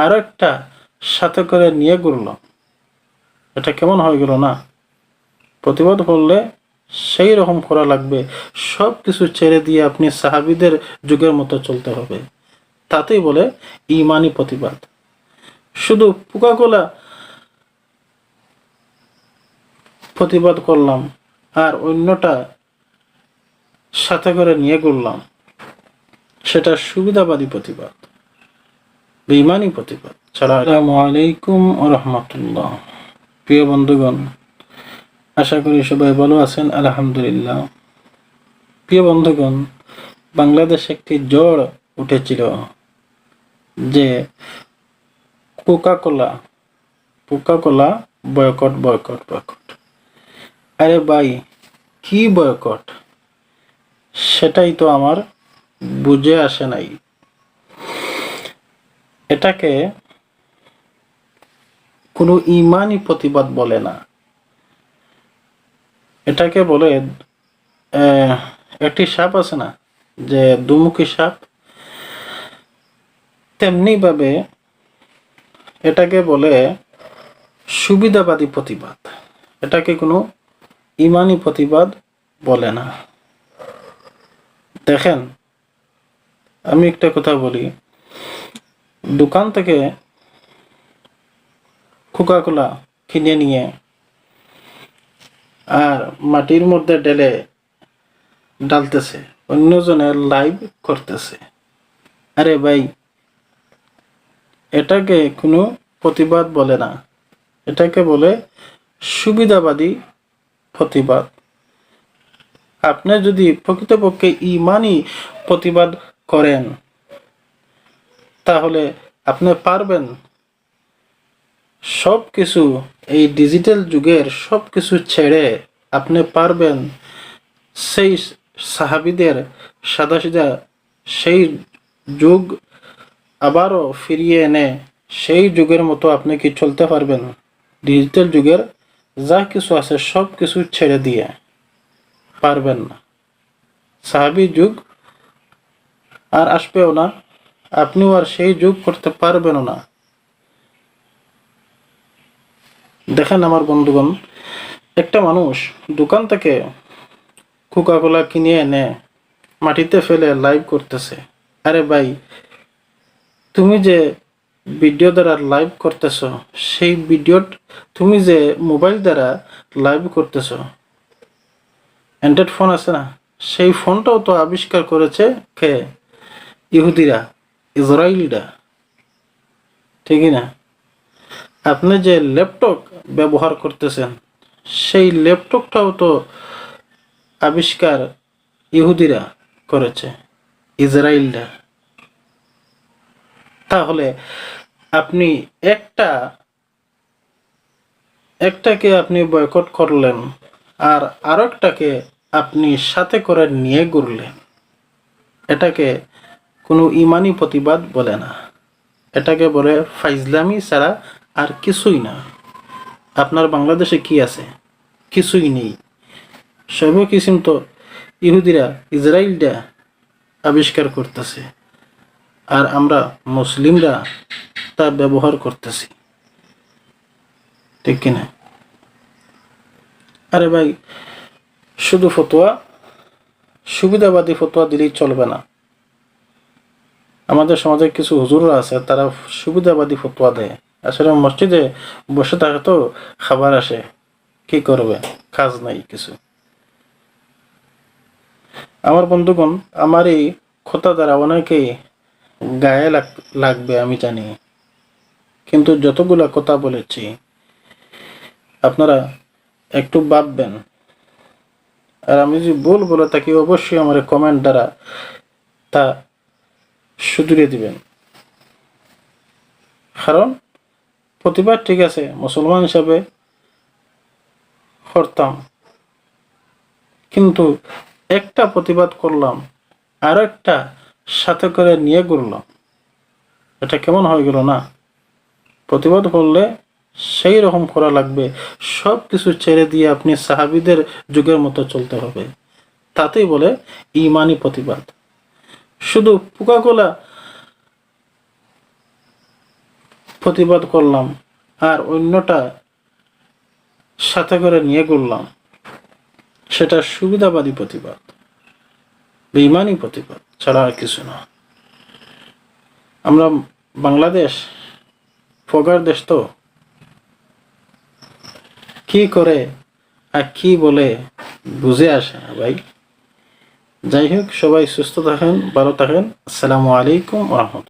আরও একটা সাথে করে নিয়ে ঘুরল। এটা কেমন হয়ে গেল না? প্রতিবাদ করলে সেই রকম করা লাগবে। সব কিছু ছেড়ে দিয়ে আপনি সাহাবিদের যুগের মতো চলতে হবে। তাতেই বলে ইমানি প্রতিবাদ। শুধু পোকাকোলা প্রতিবাদ করলাম আর অন্যটা সাথে করে নিয়ে ঘুরলাম। সেটা সুবিধাবাদী প্রতিবাদ। বেইমানি প্রতিবাদ। আসসালামু আলাইকুম রহমতুল্লাহ প্রিয় বন্ধুগণ, আশা করি সবাই ভালো আছেন, আলহামদুলিল্লাহ। প্রিয় বন্ধুগণ, বাংলাদেশ একটি জ্বর উঠেছিল যে Coca Cola Coca Cola boycott boycott boycott. আরে ভাই, কি বয়কট? সেটাই তো আমার বুঝে আসে নাই। এটাকে কোনো ইমানই প্রতিবাদ বলে না। এটাকে বলে একটি সাপ আছে না, যে দুমুখী সাপ, তেমনি ভাবে এটাকে বলে সুবিধাবাদী প্রতিবাদ। এটাকে কোনো ইমানি প্রতিবাদ বলে না। দেখেন, আমি একটা কথা বলি। দোকান থেকে কোকা কোলা কিনে নিয়ে আর মাটির মধ্যে ঢেলে ডালতেছে। অন্যজনের লাইভ করতেছে। আরে ভাই, এটাকে কোনো প্রতিবাদ বলে না। এটাকে বলে সুবিধাবাদী প্রতিবাদ। আপনি যদি প্রকৃতপক্ষে ইমানই প্রতিবাদ করেন তাহলে আপনি পারবেন। সব কিছু এই ডিজিটাল যুগের সব কিছু ছেড়ে আপনি পারবেন। সেই সাহাবিদের সাদা সিধা সেই যুগ আবারও ফিরিয়ে এনে সেই যুগের মতো আপনি কি চলতে পারবেন? ডিজিটাল যুগের যা কিছু আছে সব কিছু ছেড়ে দিয়ে পারবেন না। সাহাবি যুগ আর আসবেও না। আপনিও আর সেই যোগ করতে পারবেন না। দেখেন আমার বন্ধুগণ, একটা মানুষ দোকান থেকে কোকা কোলা কিনে এনে মাটিতে ফেলে লাইভ করতেছে। আরে ভাই, তুমি যে ভিডিও দ্বারা লাইভ করতেছ, সেই ভিডিও তুমি যে মোবাইল দ্বারা লাইভ করতেছ অ্যান্ড্রয়েড ফোন আছে না? সেই ফোনটাও তো আবিষ্কার করেছে কে? ইহুদিরা। ইসরায়েলিরা ঠিকই না? আপনি যে ল্যাপটপ ব্যবহার করতেছেন, সেই ল্যাপটপটাও তো আবিষ্কার ইহুদিরা করেছে ইসরায়েলরা তাহলে আপনি একটা, একটাকে আপনি বয়কট করলেন আর আরেকটাকে আপনি সাথে করে নিয়ে ঘুরলেন। এটাকে কোনো ইমানি প্রতিবাদ বলে না। এটাকে বলে ফাইজলামি ছাড়া আর কিছুই না। আপনার বাংলাদেশে কি আছে? কিছুই নেই। সর্ব কিসিম তো ইহুদিরা ইসরায়েলরা আবিষ্কার করতেছে আর আমরা মুসলিমরা তা ব্যবহার করতেছি। ঠিক কিনা? আরে ভাই, শুধু ফতোয়া? সুবিধাবাদী ফতোয়া দিলেই চলবে না। আমাদের সমাজে কিছু হুজুররা আছে, তারা সুবিধাবাদী ফতোয়া দেয়। আসলে মসজিদে বসে থাকে তো খাবার আসে, কি করবে? কাজ নাই কিছু। আমার বন্ধুগণ, আমার এই কথা দ্বারা অনেকেই গায়ে লাগ- লাগবে, আমি জানি। কিন্তু যতগুলা কথা বলেছি, আপনারা একটু ভাববেন। আর আমি যদি ভুল বলে থাকি, অবশ্যই আমার কমেন্ট দ্বারা তা শুধরে দিবেন। কারণ প্রতিবাদ ঠিক আছে, মুসলমান হিসাবে করতাম। কিন্তু একটা প্রতিবাদ করলাম, আর একটা সাথে করে নিয়ে ঘুরলাম। এটা কেমন হয়ে গেল না? প্রতিবাদ করলে সেই রকম করা লাগবে। সব কিছু ছেড়ে দিয়ে আপনি সাহাবিদের যুগের মতো চলতে হবে। তাতেই বলে, ইমানি প্রতিবাদ। শুধু পোকাকোলা প্রতিবাদ করলাম আর অন্যটা সাথে করে নিয়ে করলাম সেটা সুবিধাবাদী প্রতিবাদ, বেইমানি প্রতিবাদ ছাড়া আর কিছু না। আমরা বাংলাদেশ, ফগার দেশ তো। কি করে আর কি বলে বুঝে আসে না ভাই? যাই হোক সবাই সুস্থ থাকেন ভালো থাকেন। আসসালামু আলাইকুম রহমতুল্লাহ।